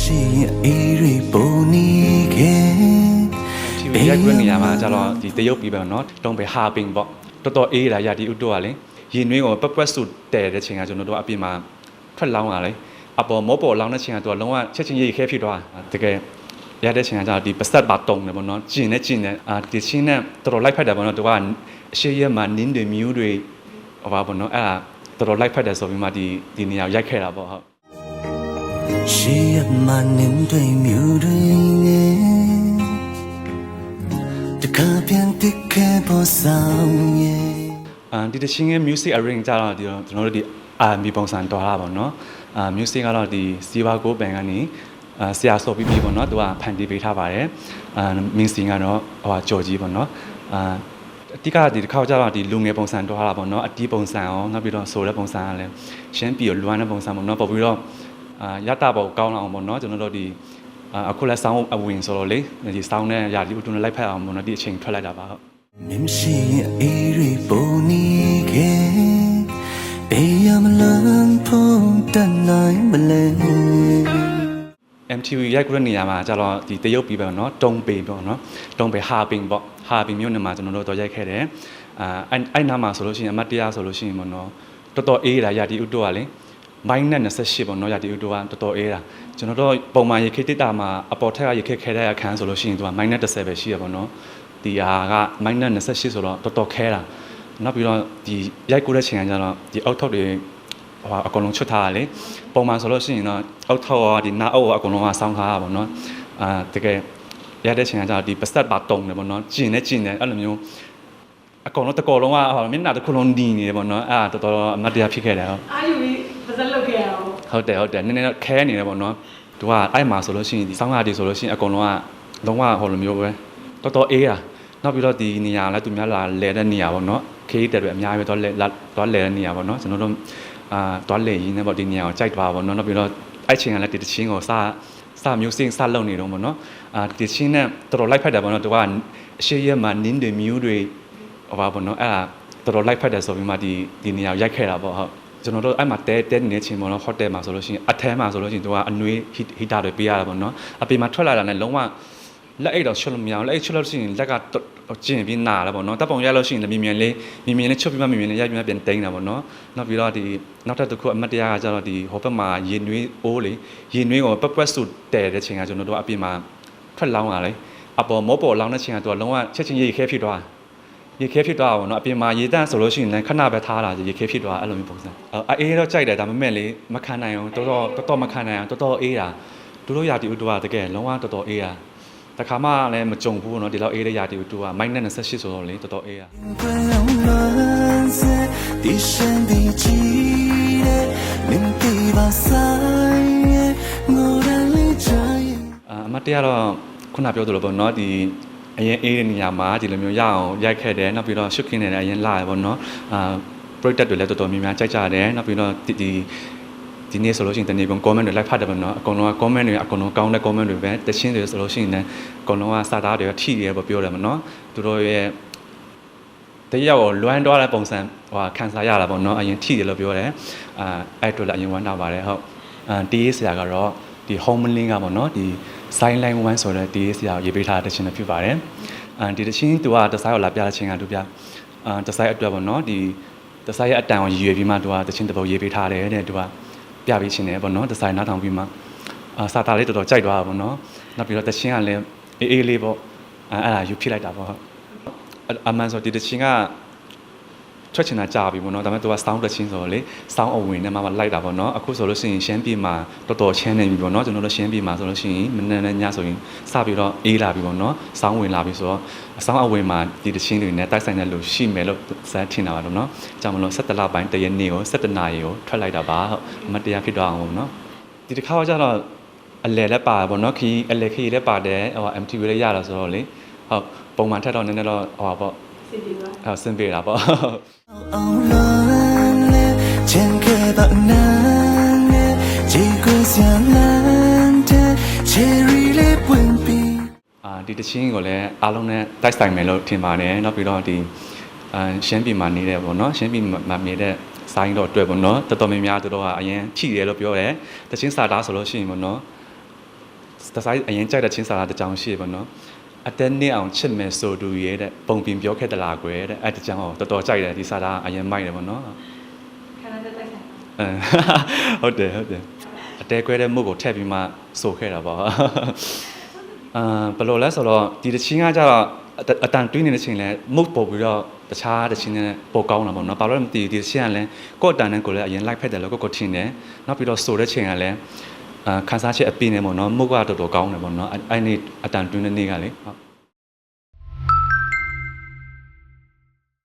ရှိရင်အေးရီပုံနေခဲ့ TV ရိုက်ခွင့်နေရာမှာကျတော့ဒီတရုတ်ပြည်ပဲเนาะတုံးပဲဟာပင်းပေါ့တော်တော်အေးလာရဒီဥတိုကလေရင်နှွေးကိုပက်ပွက်စုတဲတဲ့ချိန်ကကျွန်တော်တို့အပြင်မှာထွက်လောင်းလာလေအပေါ်မောပေါ်လောင်းတဲ့ချိန်ကသူကလုံးဝချက်ချင်းရိတ်ခဲဖြစ်သွားတကယ်ရတဲ့ချိန်ကကျတော့ဒီပစက်ပါတုံတယ်ပေါ့နော်ကျင်နဲ့ကျင်နဲ့အာဒီချင်းနဲ့တော်တော်လိုက်ဖက်တယ်ပေါ့နော်သူကအရှိရမှာနင်းတွေမြူးတွေဟောပါပေါ့နော်အဲ့ဒါတော်တော်လိုက်ဖက်တယ်ဆိုပြီးမှဒီဒီနေရာကိုရိုက်ခဲ့တာပေါ့ဟုတ် ရှိရမှနင်းတွေမြူတွေငယ်တခါပြန်တစ်ခဲပေါ်ဆောင်ရဲ့အာဒီတချင်းရဲ့ music arrange ကြတော့ဒီတော့ကျွန်တော်တို့ဒီ R&B ပုံစံတော်တာပေါ့နော်အာ music ကတော့ဒီ Siva Go Band ကနေအာဆရာစော်ပြီးပြီပေါ့နော်သူကဖန်တီးပေးထားပါတယ်အာ main sing ကတော့ဟိုကြော်ကြီးပေါ့နော်အာအတိကဒီတစ်ခါကျတော့ဒီလူငယ်ပုံစံတော်တာပေါ့နော်အတီးပုံစံရောနောက်ပြီးတော့ဆိုတဲ့ပုံစံကလည်းရှမ်းပြည်လွမ်းတဲ့ပုံစံပေါ့နော်ပို့ပြီးတော့ အာရတာပေါ့ကောင်းလာအောင်ပေါ့နော်ကျွန်တော်တို့ဒီအာအခုလည်း sound အဝင်ဆိုတော့လေဒီ sound နဲ့ရာဒီဥတုနဲ့လိုက်ဖက်အောင်ပေါ့နော်ဒီအချိန်ထွက်လိုက်တာပါဟုတ် မင်းရှိရင်အေးရီပုံနေခဲ့ဘေးရမလန်းဖုန်တန်နိုင်မလဲ MTV ရိုက်ကူတဲ့နေရာမှာကျတော့ဒီတရုတ်ပြည်ပဲเนาะတုံပေပေါ့เนาะတုံပေဟာပင်ပေါ့ဟာပင်မြို့နယ်မှာကျွန်တော်တို့တော့ရိုက်ခဲ့တယ်အာအဲ့အဲ့နားမှာဆိုလို့ရှိရင်အမတ်တရားဆိုလို့ရှိရင်ပေါ့เนาะတော်တော်အေးတာရာဒီဥတိုကလေ မိုင်းနဲ့28ပေါ့နော်ရာတီဦးတို့ကတော်တော်အေးတာကျွန်တော်တို့ပုံမှန်ရေခိတိတာမှာအပေါ်ထက်ကရေခိခဲတဲ့အခန်းဆိုလို့ရှိရင်သူကမိုင်းနဲ့30ပဲရှိရပေါ့နော်ဒီဟာကမိုင်းနဲ့28ဆိုတော့တော်တော်ခဲတာနောက်ပြီးတော့ဒီရိုက်ကိုတဲ့ချိန်ကကျတော့ဒီအောက်ထောက်တွေဟိုအကုန်လုံးချွတ်ထားတာလေပုံမှန်ဆိုလို့ရှိရင်တော့အောက်ထောက်ရောဒီနားအောက်ရောအကုန်လုံးကဆောင်းထားတာပေါ့နော်အာတကယ်ရတဲ့ချိန်ကကျတော့ဒီပစက်ပါတုံတယ်ပေါ့နော်ကျင်နေကျင်နေအဲ့လိုမျိုးအကုန်လုံးတကောလုံးကမျက်နှာတစ်ခုလုံးနီနေတယ်ပေါ့နော်အဲ့ဒါတော်တော်အမတ်တရားဖြစ်ခဲ့တယ်ဟုတ်အာယူကြီး ပါဇက်လုတ်ခဲ့ရအောင်ဟုတ်တယ်ဟုတ်တယ်နည်းနည်းတော့ခဲနေတယ်ပေါ့နော်သူကအဲ့မှာဆိုလို့ရှိရင်ဒီဆောင်းကားတွေဆိုလို့ရှိရင်အကုန်လုံးကလုံးဝဟိုလိုမျိုးပဲတော်တော်အေးတာနောက်ပြီးတော့ဒီနေရာလည်းသူများလာလဲတဲ့နေရာပေါ့နော်ခေးတဲ့တွေအများကြီးပဲတော့လဲတော့လဲတဲ့နေရာပေါ့နော်ကျွန်တော်တို့အာတွားလေရင်းနဲ့ပေါ့ဒီနေရာကိုကြိုက်သွားပါပေါ့နော်နောက်ပြီးတော့အဲ့ချိန်ကလည်းဒီတချင်းကိုစစမျိုးစင်းစလုံနေတော့ပေါ့နော်အာဒီချင်းနဲ့တော်တော်လိုက်ဖက်တယ်ပေါ့နော်သူကအရှိရမှာနင်းတွေမြူးတွေဟောပါပေါ့နော်အဲ့ဒါတော်တော်လိုက်ဖက်တယ်ဆိုပြီးမှဒီဒီနေရာကိုရိုက်ခဲ့တာပေါ့ဟုတ် ကျွန်တော်တို့အဲ့မှာတဲတဲနေတဲ့ချင်းပေါ့နော်ဟိုတယ်မှာဆိုလို့ရှိရင်အထဲမှာဆိုလို့ရှိရင်သူကအနွေးဟီတာတွေပေးရတာပေါ့နော်အပြင်မှာထွက်လာတာနဲ့လုံးဝလက်အိတ်တော့ချွတ်လို့မရအောင်လက်အိတ်ချွတ်လို့ရှိရင်လက်ကကျင်ပြီးနာလာပေါ့နော်တပ်ပုံရလို့ရှိရင်လည်းမြင်မြင်လေးမြင်မြင်လေးချွတ်ပြီးမှမြင်မြင်လေးရိုက်ပြီးမှပြန်တိန်းတာပေါ့နော်နောက်ပြီးတော့ဒီနောက်ထပ်တစ်ခုအမတ်တရားကကျတော့ဒီဟိုဘက်မှာရင်နွေးအိုးလေရင်နွေးကိုပက်ပွက်စုတဲတဲ့ချိန်ကကျွန်တော်တို့အပြင်မှာထွက်လောင်းလာလေအပေါ်မောပေါ်လောင်းတဲ့ချိန်ကသူကလုံးဝချက်ချင်းရိတ်ခဲဖြစ်သွား ရေခဲဖြစ်သွားတာပေါ့နော်အပြင်မှာရေတန့်ဆိုလို့ရှိရင်လည်းခဏပဲထားတာရေခဲဖြစ်သွားအဲ့လိုမျိုးပုံစံအေးတော့ကြိုက်တယ်ဒါပေမဲ့လေမခံနိုင်အောင်တော်တော်တော်တော်မခံနိုင်အောင်တော်တော်အေးတာတို့တို့ရာတီဥတူကတကယ်လုံးဝတော်တော်အေးတာတခါမှလည်းမကြုံဘူးပေါ့နော်ဒီလောက်အေးတဲ့ရာတီဥတူက -28 ဆိုတော့လေတော်တော်အေးတာဒီရှင်ဒီကြီးတဲ့လင်းတီပါဆိုင်ငိုရလေးချိုင်အမတရားတော့ခုနပြောသလိုပေါ့နော်ဒီ အရင်အေးတဲ့နေရာမှာဒီလိုမျိုးရအောင်ရိုက်ခဲ့တယ်နောက်ပြီးတော့ရှုပ်ခင်းနေတယ်အရင်လာရပေါ့နော်အာပရိုဂျက်တွေလည်းတော်တော်များများကြိုက်ကြတယ်နောက်ပြီးတော့ဒီဒီဒီနေ့ဆိုလို့ရှိရင်တနေ့ကုန် comment တွေလိုက်ဖတ်တယ်ပေါ့နော်အကုန်လုံးက comment တွေအကုန်လုံးကောင်းတဲ့ comment တွေပဲတချင်းတွေဆိုလို့ရှိရင်လည်းအကုန်လုံးကစာသားတွေကထိတယ်ပေါ့ပြောတယ်ပေါ့နော်သူတို့ရဲ့တရက်ကိုလွမ်းသွားတဲ့ပုံစံဟိုခံစားရတာပေါ့နော်အရင်ထိတယ်လို့ပြောတယ်အာအဲ့တို့လည်းအရင်ဝမ်းတာပါတယ်ဟုတ်အာတီးရေးဆရာကတော့ဒီ home link ကပေါ့နော်ဒီ sign line 1ဆိုတဲ့တီးရေးဆရာကိုရေးပေးထားတဲ့တခြင်းတွေဖြစ်ပါတယ်အာဒီတခြင်းသူကတစားကိုလာပြတဲ့ခြင်းကသူပြအာတစားအတွက်ပေါ့နော်ဒီတစားရဲ့အတန်ကိုရည်ရွယ်ပြီးမှသူကတခြင်းတစ်ပုတ်ရေးပေးထားတယ်တဲ့သူကပြပေးခြင်းတယ်ပေါ့နော်တစားနောက်ထောင်ပြီးမှအာစာသားလေးတော်တော်ကြိုက်သွားတာပေါ့နော်နောက်ပြီးတော့တခြင်းကလည်းအေးအေးလေးပေါ့အဲအဲ့ဒါယူဖြစ်လိုက်တာပေါ့ဟုတ်အမှန်ဆိုဒီတချင်းက ထွက်ချင်တာကြာပြီပေါ့နော်ဒါပေမဲ့သူက sound တချင်းဆိုတော့လေ sound အဝင်နဲ့မှမလိုက်တာပေါ့နော်အခုဆိုလို့ရှိရင်ရှမ်းပြည်မှာတော်တော်ချမ်းနေပြီပေါ့နော်ကျွန်တော်တို့ရှမ်းပြည်မှာဆိုလို့ရှိရင်မနေ့နဲ့ညဆိုရင်စပြီးတော့အေးလာပြီပေါ့နော် sound ဝင်လာပြီဆိုတော့ sound အဝင်မှာဒီတချင်းတွေနဲ့တိုက်ဆိုင်တဲ့လူရှိမယ်လို့စမ်းထင်တာပါတော့နော်ကြောင့်မလို့17လပိုင်းတရက်နေ့ကို17နာရီကိုထွက်လိုက်တာပါဟုတ်အမတ်တရားဖြစ်တော့အောင်ပေါ့နော်ဒီတစ်ခါကကျတော့အလဲလည်းပါပေါ့နော်ခီးအလဲခီးလည်းပါတယ်ဟို MTV လည်းရတာဆိုတော့လေဟုတ်ပုံမှန်ထက်တော့နည်းနည်းတော့ဟိုပါပေါ့စီတီပါအဲ့ ဆင်းပေးတာပေါ့အောင်လွမ်းလေချင်ခဲ့ပါနာနဲ့ကြည်ကိုစရလန်တဲ့ချယ်ရီလေးပွင့်ပြီးအာဒီတချင်းကိုလည်းအားလုံးနဲ့တိုက်ဆိုင်မယ်လို့ထင်ပါတယ်နောက်ပြီးတော့ဒီအာရှမ်းပြည်မှာနေတဲ့ပေါ့နော်ရှမ်းပြည်မှာနေတဲ့ဆိုင်းတော့အတွက်ပေါ့နော်တော်တော်များများသူတို့ကအရင်ချိတယ်လို့ပြောတယ်တချင်းစာသားဆိုလို့ရှိရင်ပေါ့နော်တစားအရင်ကြိုက်တဲ့ချင်းစာတာတစ်ကြောင်ရှိပေါ့နော် အတဲနှစ်အောင်ချစ်မယ်ဆိုသူရဲ့တဲ့ပုံပြင်ပြောခဲ့တလားကွယ်တဲ့အဲ့ဒီကြောင်တော်တော်ကြိုက်တယ်ဒီစာတာအရင်မိုက်တယ်ပေါ့နော်ခန္ဓာတက်တိုက်ဆိုင်အဲဟုတ်တယ်ဟုတ်တယ်အတဲကွဲတဲ့မှုကိုထည့်ပြီးမှဆိုခဲ့တာပေါ့အာဘယ်လိုလဲဆိုတော့ဒီတချင်းကကြတော့အတအတန်တွင်းနေတဲ့ချိန်လဲမှုတ်ပေါ်ပြီးတော့တခြားတချင်းနဲ့ပိုကောင်းတာပေါ့နော်ဘာလို့လဲမသိဘူးဒီတချင်းကလည်းကိုယ့်အတန်နဲ့ကိုယ်လည်းအရင်လိုက်ဖက်တယ်လို့ကိုယ့်ကိုထင်တယ်နောက်ပြီးတော့ဆိုတဲ့ချိန်ကလည်းအာ ခန်းစားချက်အပြည့်နဲ့ပေါ့နော်မှုတ်ကတော်တော်ကောင်းတယ်ပေါ့နော်အဲ့အဲ့နေ့အတန်တွင်းတဲ့နေ့ကလေဟုတ်